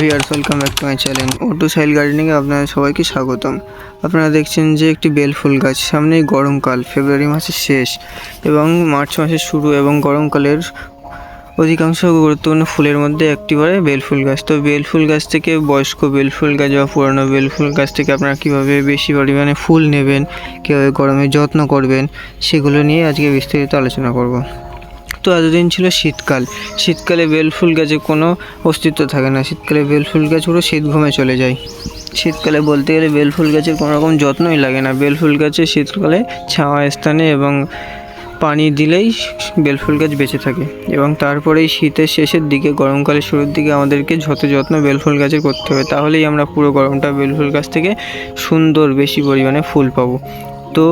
Viewers welcome back to my channel ওটু সাইল গার্ডেনিংয়ে আপনাদের সবাইকে স্বাগতম। আপনারা দেখছেন যে একটি বেল ফুল গাছ, সামনেই গরমকাল ফেব্রুয়ারি মাসের শেষ এবং মার্চ মাসের শুরু এবং গরমকালের অধিকাংশ গুরুত্বপূর্ণ ফুলের মধ্যে একটি পড়ে বেল ফুল গাছ। তো বেল ফুল গাছ থেকে বয়স্ক বেল ফুল গাছ বা পুরানো বেল ফুল গাছ থেকে আপনারা কীভাবে বেশি পরিমাণে ফুল নেবেন, কীভাবে গরমে যত্ন করবেন, সেগুলো নিয়ে আজকে বিস্তারিত আলোচনা করব। তো এতদিন ছিল শীতকাল। শীতকালে বেল ফুল গাছে কোনো অস্তিত্ব থাকে না। শীতকালে বেল ফুল গাছ পুরো শীত ঘুমে চলে যায়। শীতকালে বলতে গেলে বেল ফুল গাছের কোনো রকম যত্নই লাগে না। বেল ফুল গাছে শীতকালে ছাওয়া স্থানে এবং পানি দিলেই বেল ফুল গাছ বেঁচে থাকে এবং তারপরেই শীতের শেষের দিকে, গরমকালের শুরুর দিকে আমাদেরকে যত যত্ন বেল ফুল গাছের করতে হবে, তাহলেই আমরা পুরো গরমটা বেল ফুল গাছ থেকে সুন্দর বেশি পরিমাণে ফুল পাবো। তো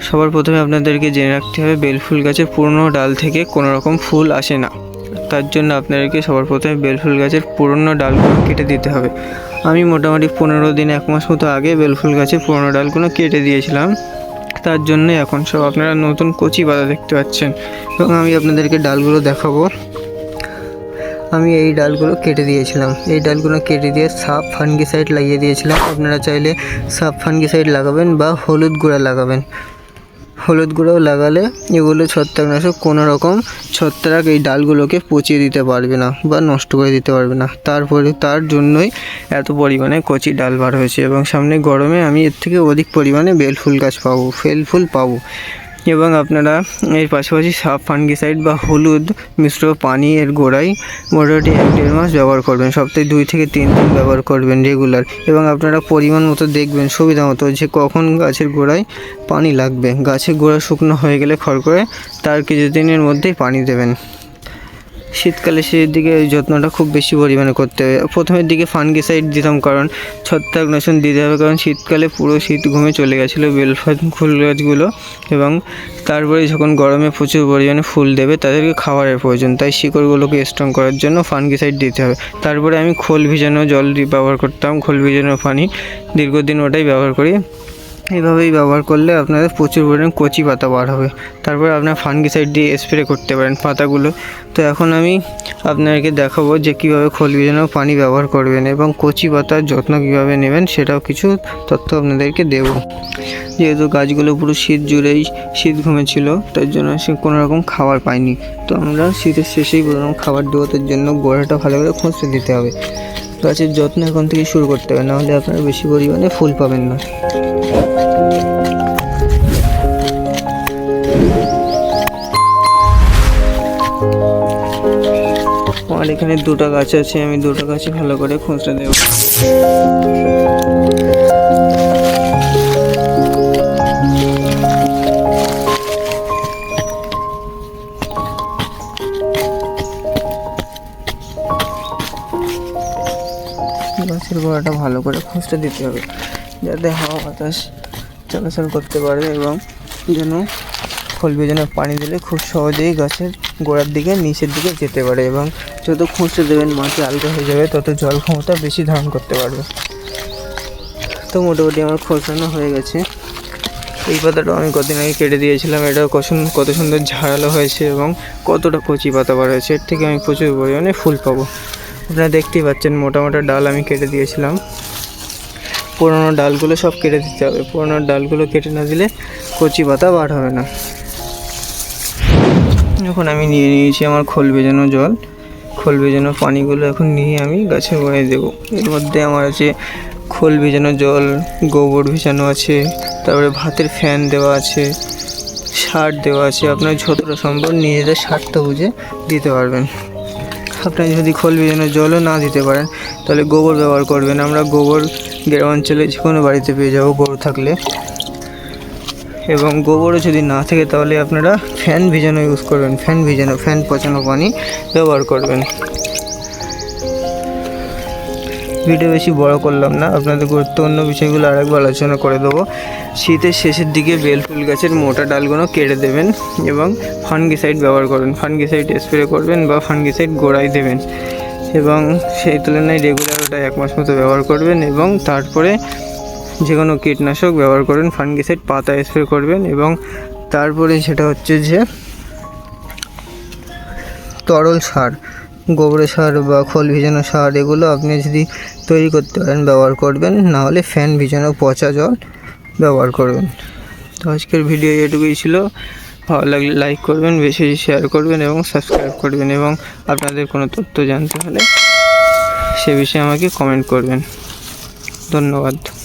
সবার প্রথমে আপনাদেরকে জেনে রাখতে হবে বেল ফুল গাছের পুরনো ডাল থেকে কোনো রকম ফুল আসে না। তার জন্য আপনাদেরকে সবার প্রথমে বেল ফুল গাছের পুরনো ডালগুলো কেটে দিতে হবে। আমি মোটামুটি পনেরো দিন, এক মাস মতো আগে বেল ফুল গাছের পুরনো ডালগুলো কেটে দিয়েছিলাম। তার জন্য এখন সব আপনারা নতুন কচি পাতা দেখতে পাচ্ছেন এবং আমি আপনাদেরকে ডালগুলো দেখাবো। আমি এই ডালগুলো কেটে দিয়েছিলাম। এই ডালগুলো কেটে দিয়ে সাপ ফাঙ্গিসাইড লাগিয়ে দিয়েছিলাম। আপনারা চাইলে সাপ ফাঙ্গিসাইড লাগাবেন বা হলুদ গুঁড়া লাগাবেন। হলুদ গুঁড়ো লাগালে এগুলো ছত্রাকনাশক কোনো রকম ছত্রাক এই ডালগুলোকে পচিয়ে দিতে পারবে না বা নষ্ট করে দিতে পারবে না। তারপরে তার জন্যই এত পরিমাণে কচি ডাল বার হয়েছে এবং সামনে গরমে আমি এর থেকে অধিক পরিমাণে বেলফুল গাছ পাবো ফেলফুল পাবো। এবং আপনারা এর পাশাপাশি সাপ, ফাঙ্গিসাইড বা হলুদ মিশ্র পানি এর গোড়ায় মোটামুটি এক দেড় মাস ব্যবহার করবেন। সপ্তাহে দুই থেকে তিন দিন ব্যবহার করবেন রেগুলার এবং আপনারা পরিমাণ মতো দেখবেন, সুবিধা মতো যে কখন গাছের গোড়ায় পানি লাগবে। গাছের গোড়া শুকনো হয়ে গেলে খড় করে তার কিছুদিনের মধ্যেই পানি দেবেন। শীতকালে সেই দিকে যত্নটা খুব বেশি পরিমাণে করতে হবে। প্রথমের দিকে ফানগিসাইড দিতাম, কারণ ছত্রাক ছত্রাকনাশন দিতে হবে, কারণ শীতকালে পুরো শীত ঘুমে চলে গেছিল বেল ফা- ফুল গাছগুলো এবং তারপরে যখন গরমে প্রচুর পরিমাণে ফুল দেবে, তাদেরকে খাবারের প্রয়োজন। তাই শিকড়গুলোকে স্ট্রং করার জন্য ফানগিসাইড দিতে হবে। তারপরে আমি খোল ভিজানো জল ব্যবহার করতাম, খোল ভিজানো পানি দীর্ঘদিন ওটাই ব্যবহার করি। এইভাবেই ব্যবহার করলে আপনাদের প্রচুর পরিমাণে কচি পাতা বার হবে। তারপরে আপনার ফাঙ্গিসাইড দিয়ে স্প্রে করতে পারেন পাতাগুলো। তো এখন আমি আপনাদেরকে দেখাবো যে কীভাবে খোল ভিজানো পানি ব্যবহার করবেন এবং কচি পাতার যত্ন কীভাবে নেবেন সেটাও কিছু তথ্য আপনাদেরকে দেবো। যেহেতু গাছগুলো পুরো শীত জুড়েই শীত ঘুমেছিল, তার জন্য সে কোনো রকম খাবার পায়নি। তো আমরা শীতের শেষেই কোনো খাবার দেবো, তার জন্য গোড়াটা ভালো করে খুঁজতে দিতে হবে। গাছের যত্ন এখন থেকে শুরু করতে হবে নাহলে আপনারা বেশি পরিমাণে ফুল পাবেন না। আমার এখানে দুটো গাছ আছে, আমি দুটো গাছে ভালো করে খুঁজতে দেবো। গাছের গোড়াটা ভালো করে খুঁজতে দিতে হবে, যাতে হাওয়া বাতাস চলাচল করতে পারে এবং যেন খোল যেন পানি দিলে খুব সহজেই গাছের গোড়ার দিকে, নিচের দিকে যেতে পারে এবং যত খুঁজতে দেবেন, মাটি আলগা হয়ে যাবে, তত জল ক্ষমতা বেশি ধারণ করতে পারবে। তো মোটামুটি আমার খোঁচানো হয়ে গেছে। এই পাতাটাও আমি কদিন আগে কেটে দিয়েছিলাম, এটা কত সুন- কত সুন্দর ঝাড়ালো হয়েছে এবং কতটা কচি পাতা বার হয়েছে, এর থেকে আমি প্রচুর পরিমাণে ফুল পাবো। আপনারা দেখতেই পাচ্ছেন, মোটা মোটা ডাল আমি কেটে দিয়েছিলাম। পুরোনো ডালগুলো সব কেটে দিতে হবে, পুরোনো ডালগুলো কেটে না দিলে কচি পাতা বার হবে না। এখন আমি নিয়ে নিয়েছি আমার খোল ভেজানো জল। খোল ভেজানো পানিগুলো এখন নিয়ে আমি গাছে গোড়ায় দেবো। এর মধ্যে আমার আছে খোল ভেজানো জল, গোবর ভেজানো আছে, তারপরে ভাতের ফ্যান দেওয়া আছে, সার দেওয়া আছে। আপনার যতটা সম্ভব নিজেদের সারটা বুঝে দিতে পারবেন। আপনার যদি খোল ভেজানো জলও না দিতে পারেন, তাহলে গোবর ব্যবহার করবেন। আমরা গোবর গ্রাম অঞ্চলে যে কোনো বাড়িতে পেয়ে যাব, গরু থাকলে। এবং গোবরও যদি না থাকে তাহলে আপনারা ফ্যান ভিজানো ইউজ করবেন। ফ্যান ভিজানো, ফ্যান পচানো পানি ব্যবহার করবেন। ভিডিও বেশি বড় করলাম না, আপনাদের গুরুত্বপূর্ণ বিষয়গুলো আরেকবার আলোচনা করে দেবো। শীতের শেষের দিকে বেল ফুল গাছের মোটা ডালগুলো কেটে দেবেন এবং ফানগিসাইড ব্যবহার করবেন। ফানগিসাইড স্প্রে করবেন বা ফানগিসাইড গোড়ায় দেবেন। এবং সেই তুলনায় রেগুলার ওটা এক মাস মতো ব্যবহার করবেন এবং তারপরে যে কোনো কীটনাশক ব্যবহার করবেন ফানগিসাইড পাতা স্প্রে করবেন এবং তারপরে সেটা হচ্ছে যে তরল সার, গোবর সার বা খোল ভিজানো সার, এগুলো আপনি যদি তৈরি করতে পারেন, ব্যবহার করবেন। না হলে ফ্যান ভিজানো পচা জল ব্যবহার করবেন। তো আজকের ভিডিও এটুকুই ছিল। ভালো লাগলে লাইক করবেন, বেশি বেশি শেয়ার করবেন এবং সাবস্ক্রাইব করবেন এবং আপনাদের কোনো তথ্য জানতে হলে সে বিষয়ে আমাকে কমেন্ট করবেন। ধন্যবাদ।